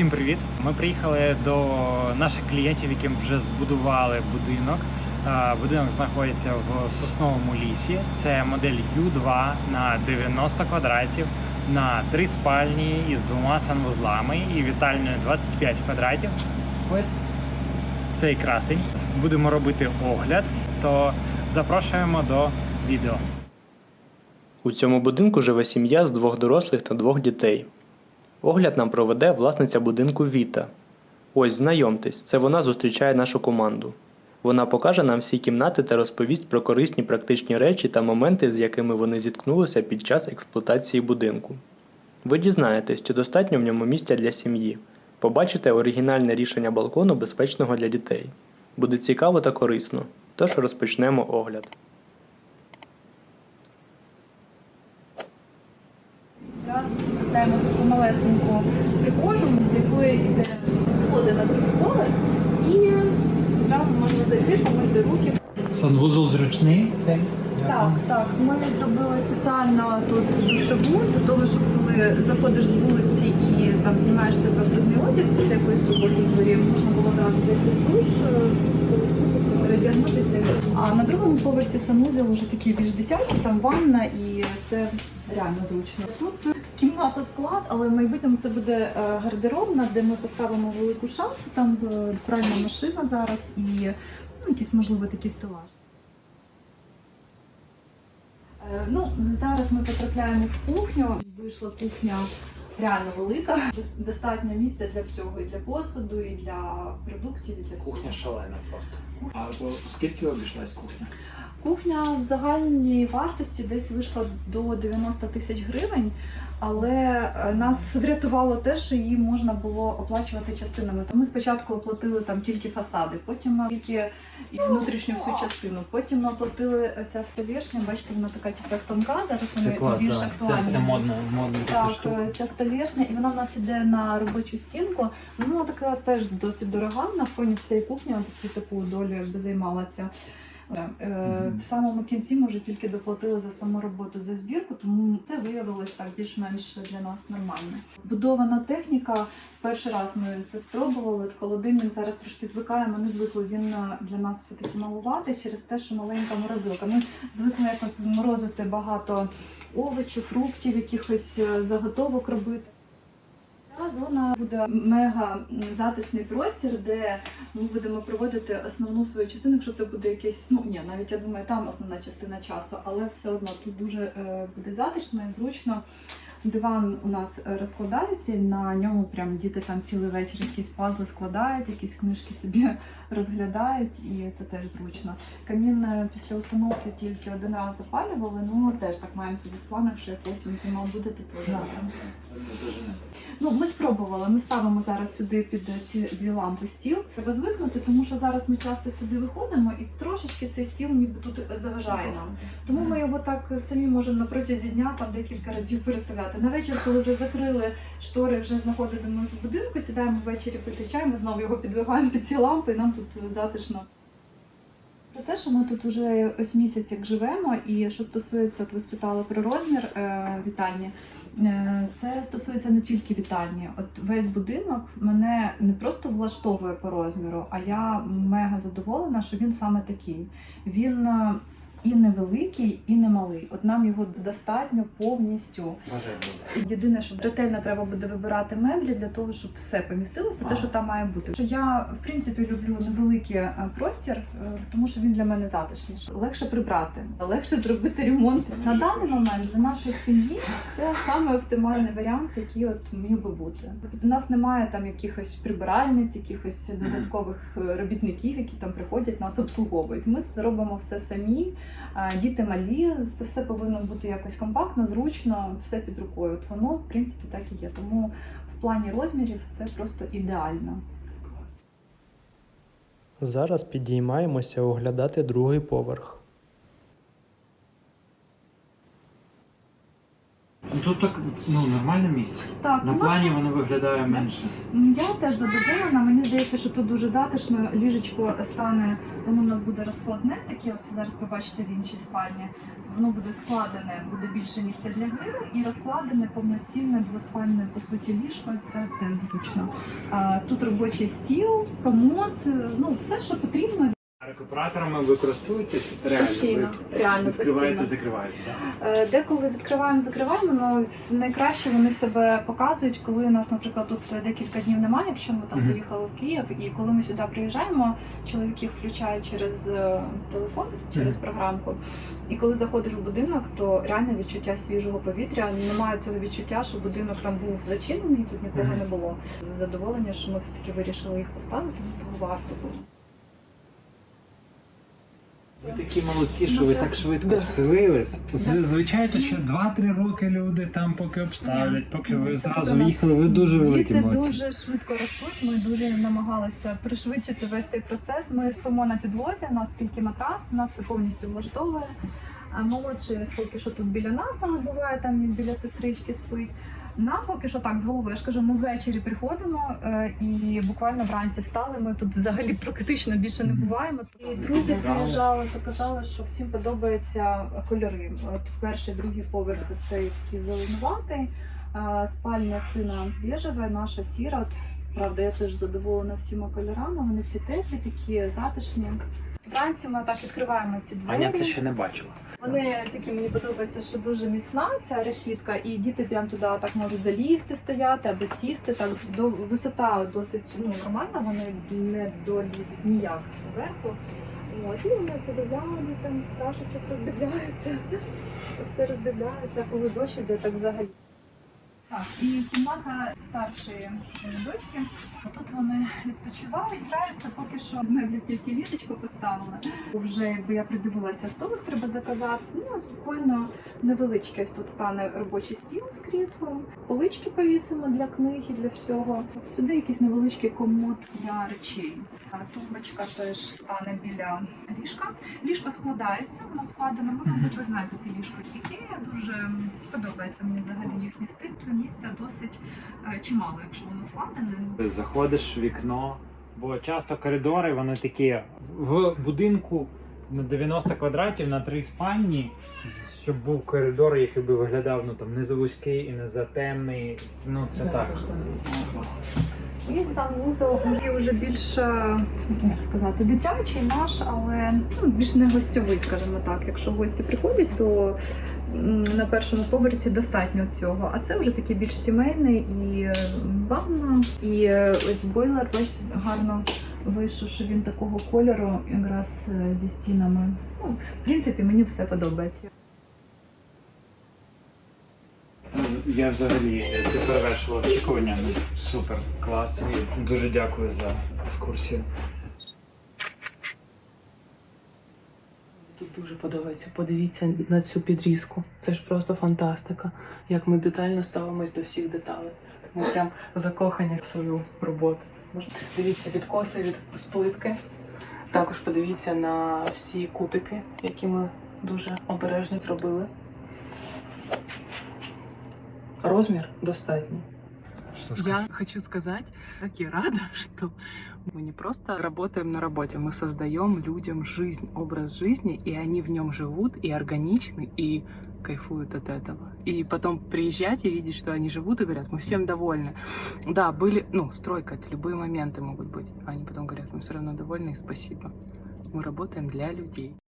Усім привіт! Ми приїхали до наших клієнтів, яким вже збудували будинок. Е, Будинок знаходиться в сосновому лісі. Це модель U2 на 90 квадратів на три спальні із двома санвузлами і вітальною 25 квадратів. Ось цей красень. Будемо робити огляд, то запрошуємо до відео. У цьому будинку живе сім'я з двох дорослих та двох дітей. Огляд нам проведе власниця будинку Віта. Ось знайомтесь, це вона зустрічає нашу команду. Вона покаже нам всі кімнати та розповість про корисні практичні речі та моменти, з якими вони зіткнулися під час експлуатації будинку. Ви дізнаєтесь, чи достатньо в ньому місця для сім'ї. Побачите оригінальне рішення балкону безпечного для дітей. Буде цікаво та корисно. Тож розпочнемо огляд. Одразу повертаємо таку малесеньку прихожу, з якої йде сходи на другий поверх, і одразу можна зайти, помити руки. Санвузол зручний цей. Так, так. Ми зробили спеціально тут душову для того, щоб коли заходиш з вулиці і там знімаєш себе брудний одяг після якоїсь роботи в дворі, можна було зразу зайти душ, е, скористатися, передягнутися. А на другому поверсі санузел вже такий більш дитячий, там ванна і це реально зручно. Тут кімната склад, але в майбутньому це буде е, гардеробна, де ми поставимо велику шафу, там е, пральна машина зараз і ну, якийсь можливо такий стелаж. Е, Ну, зараз ми потрапляємо в кухню. Вийшла кухня реально велика. Достатньо місця для всього, і для посуду, і для продуктів, і для всього. Кухня шалена просто. А скільки обійшлась кухня? Кухня в загальній вартості десь вийшла до 90 тисяч гривень, але е, нас врятувало те, що її можна було оплачувати частинами. Ми спочатку оплатили там тільки фасади, потім тільки внутрішню всю частину. Потім ми оплатили ця столішня. Бачите, вона така типу, тонка. Зараз вона більш актуальна. Це, це модно, модно Так, штука. е, ця столішня, і вона в нас іде на робочу стінку. Ну, вона така теж досить дорога. На фоні всієї кухні вона таку таку долю якби займала Е. В самому кінці ми вже тільки доплатили за саму роботу за збірку, тому це виявилось так більш-менш для нас нормально. Будована техніка. Перший раз ми це спробували. От Холодильник зараз трошки звикаємо, не звикли. Він е, для нас все таки малуватий через те, що маленька морозилка. Ми звикли якось морозити багато овочів, фруктів, якихось е, заготовок робити. Ця зона буде мега затишний простір, де ми будемо проводити основну свою частину, якщо це буде якесь, ну ні, навіть я думаю, там основна частина часу, але все одно тут дуже е, буде затишно і зручно. Диван у нас е, розкладається, на ньому прям діти там цілий вечір якісь пазли складають, якісь книжки собі розглядають, і це теж зручно. Камін після установки тільки один раз запалювали, ну теж так маємо собі в планах, що якось він зима буде тепло. Ну, ми спробували. Ми ставимо зараз сюди під ці дві лампи стіл. Треба звикнути, тому що зараз ми часто сюди виходимо і трошечки цей стіл ніби тут заважає нам. Тому ми його так самі можемо на протязі дня там декілька разів переставляти. На вечір, коли вже закрили штори, вже знаходимося в будинку, сідаємо ввечері пити чай, ми знову його підвигаємо під ці лампи, і нам тут затишно. Про те, що ми тут вже ось місяць як живемо, і що стосується, от ви спитали про розмір е, вітальні, е, це стосується не тільки вітальні. От весь будинок мене не просто влаштовує по розміру, а я мега задоволена, що він саме такий. Він е, і невеликий, і не малий. От нам його достатньо повністю. Єдине, що ретельно треба буде вибирати меблі для того, щоб все помістилося, те, що там має бути. Що я в принципі люблю невеликий е, простір, е, тому що він для мене затишніший. Легше прибрати, легше зробити ремонт. На даний момент для нашої сім'ї це саме оптимальний варіант, який от міг би бути. У нас немає там якихось прибиральниць, якихось додаткових е, робітників, які там приходять нас обслуговують. Ми робимо все самі. Діти малі, це все повинно бути якось компактно, зручно, все під рукою. От воно, в принципі, так і є. Тому в плані розмірів це просто ідеально. Зараз підіймаємося оглядати другий поверх. Тут так ну нормальне місце. Так, На ну, плані воно виглядає менше. Я теж задоволена. Мені здається, що тут дуже затишно. Ліжечко стане, воно у нас буде розкладне, таке от зараз побачите в іншій спальні. Воно буде складене, буде більше місця для гри і розкладене повноцінне двоспальне по суті ліжко. Це теж зручно. Тут робочий стіл, комод, е, ну все, що потрібно. Рекуператорами ви користуєтесь реально? Постійно, ви реально відкриваєте, постійно. закриваєте. так? Е, Деколи відкриваємо, закриваємо, але найкраще вони себе показують, коли у нас, наприклад, тут декілька днів немає, якщо ми там Мгм. поїхали в Київ, і коли ми сюди приїжджаємо, чоловік їх включає через е, телефон, через програмку. І коли заходиш в будинок, то реально відчуття свіжого повітря. Немає цього відчуття, що будинок там був зачинений, тут нікого Мгм. не було. Задоволення, що ми все таки вирішили їх поставити, ну того варто було. Ви такі молодці, що Ну, ви так. так швидко вселились. Звичайно, ще 2-3 роки люди там поки обставлять, поки ви Ну, зразу їхали, ви дуже великі Діти молодці. дуже швидко ростуть. Ми дуже намагалися пришвидшити весь цей процес. Ми спимо на підлозі, у нас тільки матрас, нас це повністю влаштовує. А молодший поки що тут біля нас, але буває там біля сестрички спить. Нам поки що так з голови. Я ж кажу, ми ввечері приходимо е, і буквально вранці встали. Ми тут взагалі практично більше не буваємо. І друзі приїжджали, то казали, що всім подобаються кольори. От перший, другий поверх цей такий зеленуватий. Спальня сина біжеве, наша сіра. От, Правда, я теж задоволена всіма кольорами. Вони всі теплі, такі затишні. Вранці ми так відкриваємо ці двері. Аня це ще не бачила. Вони такі мені подобається, що дуже міцна ця решітка, і діти прям туди так можуть залізти, стояти або сісти. Так до висота досить ну, нормальна, вони не долізуть ніяк зверху. От, і вони це дивляють, там пташечок роздивляються, все роздивляються, коли дощ іде, так взагалі. Так, і кімната старшої е, дочки. Тут вони відпочивають, граються, поки що з меблів тільки ліжечко поставили. Вже якби я придивилася, столик треба заказати. Ну, ось буквально невеличкий ось тут стане робочий стіл з кріслом. Полички повісимо для книг і для всього. Сюди якийсь невеличкий комод для речей. Тумбочка теж стане біля ліжка. Ліжко складається, воно складено. Ну, мабуть, ви знаєте ці ліжко Ікея. Дуже подобається мені взагалі їхній стиль. Місця досить е, чимало, якщо воно складене. Заходиш в вікно, бо часто коридори вони такі в будинку на 90 квадратів на три спальні, щоб був коридор, який би виглядав ну там не за вузький і не за темний. Ну це так. І санвузол є вже більше, як сказати, дитячий наш, але ну, більш не гостьовий, скажімо так. Якщо гості приходять, то на першому поверсі достатньо цього. А це вже такий більш сімейний і е, ванна, і е, ось бойлер, бачите, гарно вийшов, що він такого кольору, якраз е, зі стінами. Ну, в принципі, мені все подобається. Я взагалі це перевершило очікування. Ну, Супер, клас. Дуже дякую за екскурсію. Тут дуже подобається. Подивіться на цю підрізку. Це ж просто фантастика. Як ми детально ставимось до всіх деталей. Ми прям закохані в свою роботу. Дивіться відкоси від сплитки. Також подивіться на всі кутики, які ми дуже обережно зробили. Розмір достатній. Я хочу сказать, как я рада, что мы не просто работаем на работе, мы создаем людям жизнь, образ жизни, и они в нем живут, и органичны, и кайфуют от этого. И потом приезжать и видеть, что они живут, и говорят, мы всем довольны. Да, были, ну, стройка, это любые моменты могут быть. Они потом говорят, мы все равно довольны, и спасибо. Мы работаем для людей.